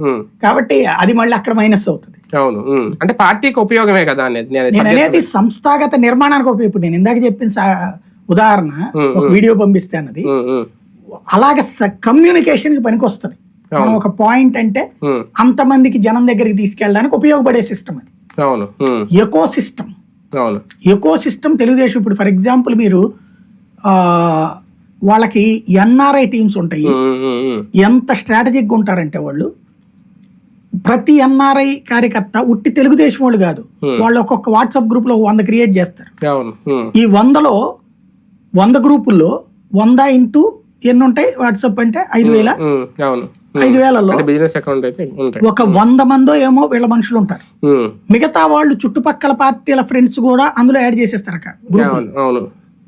ఉమ్, కాబట్టి అది మళ్ళీ అక్కడ మైనస్ అవుతుంది. అవును. ఉమ్. అంటే పార్టీకి ఉపయోగమే కదా నేను అనేది సంస్థాగత నిర్మాణానికి ఉపయోగ ఇప్పుడు నేను ఇందాక చెప్పిన ఉదాహరణ ఒక వీడియో పంపిస్తే అన్నది. అలాగే కమ్యూనికేషన్కి పనికి వస్తుంది ఒక పాయింట్ అంటే అంతమందికి జనం దగ్గరికి తీసుకెళ్ళడానికి ఉపయోగపడే సిస్టమ్ అది. అవును. ఎకో సిస్టమ్ అవును. ఎకో సిస్టమ్ తెలుగుదేశం ఇప్పుడు ఫర్ ఎగ్జాంపుల్ మీరు వాళ్ళకి ఎన్ఆర్ఐ టీమ్స్ ఉంటాయి. ఎంత స్ట్రాటజిక్గా ఉంటారంటే వాళ్ళు ప్రతి ఎన్ఆర్ఐ కార్యకర్త ఉట్టి తెలుగుదేశం వాళ్ళు కాదు. వాళ్ళు ఒక్కొక్క వాట్సాప్ గ్రూప్లో వంద క్రియేట్ చేస్తారు. ఉమ్, ఈ వందలో వంద గ్రూపుల్లో వంద ఇంటూ ఎన్ని ఉంటాయి? వాట్సాప్ అంటే ఐదు వేల? అవును. ఉమ్. ఐదు వేలలో బిజినెస్ అకౌంట్ అయితే ఒక వంద మందో ఏమో వీళ్ళ మనుషులు ఉంటారు. మిగతా వాళ్ళు చుట్టుపక్కల పార్టీల ఫ్రెండ్స్ కూడా అందులో యాడ్ చేసేస్తారు అక్కడ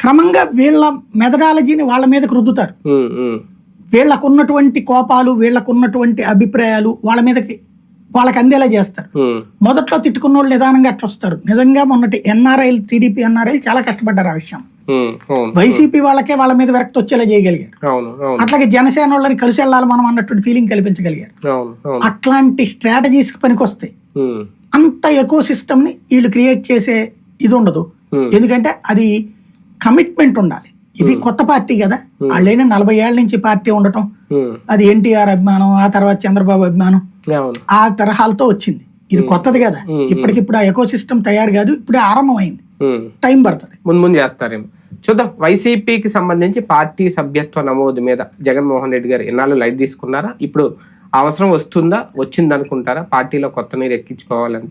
క్రమంగా వీళ్ళ మెథడాలజీని వాళ్ళ మీదకి రుద్దుతారు. ఉమ్, ఉమ్, వీళ్ళకు ఉన్నటువంటి కోపాలు వీళ్ళకు ఉన్నటువంటి అభిప్రాయాలు వాళ్ళ మీదకి వాళ్ళకి అందేలా చేస్తారు. మొదట్లో తిట్టుకున్న వాళ్ళు నిదానంగా అట్లా వస్తారు. నిజంగా మొన్నటి ఎన్ఆర్ఐలు టీడీపీ ఎన్ఆర్ఐలు చాలా కష్టపడ్డారు ఆ విషయం. వైసీపీ వాళ్ళకే వాళ్ళ మీద విరక్తి వచ్చేలా చేయగలిగారు. అట్లాగే జనసేన వాళ్ళని కలిసి వెళ్ళాలి మనం అన్నటువంటి ఫీలింగ్ కల్పించగలిగారు. అట్లాంటి స్ట్రాటజీస్కి పనికొస్తాయి అంత ఎకో సిస్టమ్ని వీళ్ళు క్రియేట్ చేసే ఇది ఉండదు. ఎందుకంటే అది కమిట్మెంట్ ఉండాలి. ఇది కొత్త పార్టీ కదా. వాళ్ళైనా నలభై ఏళ్ళ నుంచి పార్టీ ఉండటం. అది ఎన్టీఆర్ అభిమానం ఆ తర్వాత చంద్రబాబు అభిమానం. ఆ తరహాలతో వచ్చింది. ఇది కొత్తది కదా. ఇప్పటికిప్పుడు ఆ ఎకో సిస్టమ్ తయారు కాదు. ఇప్పుడే ఆరంభమైంది. టైం పడుతుంది. ముందు ముందు చేస్తారేమో. చూద్దాం. వైసీపీకి సంబంధించి పార్టీ సభ్యత్వ నమోదు మీద జగన్మోహన్ రెడ్డి గారు ఎన్నాళ్ళు లైట్ తీసుకున్నారా? ఇప్పుడు అవసరం వస్తుందా? వచ్చింది అనుకుంటారా పార్టీలో కొత్త నీరు ఎక్కించుకోవాలంటే?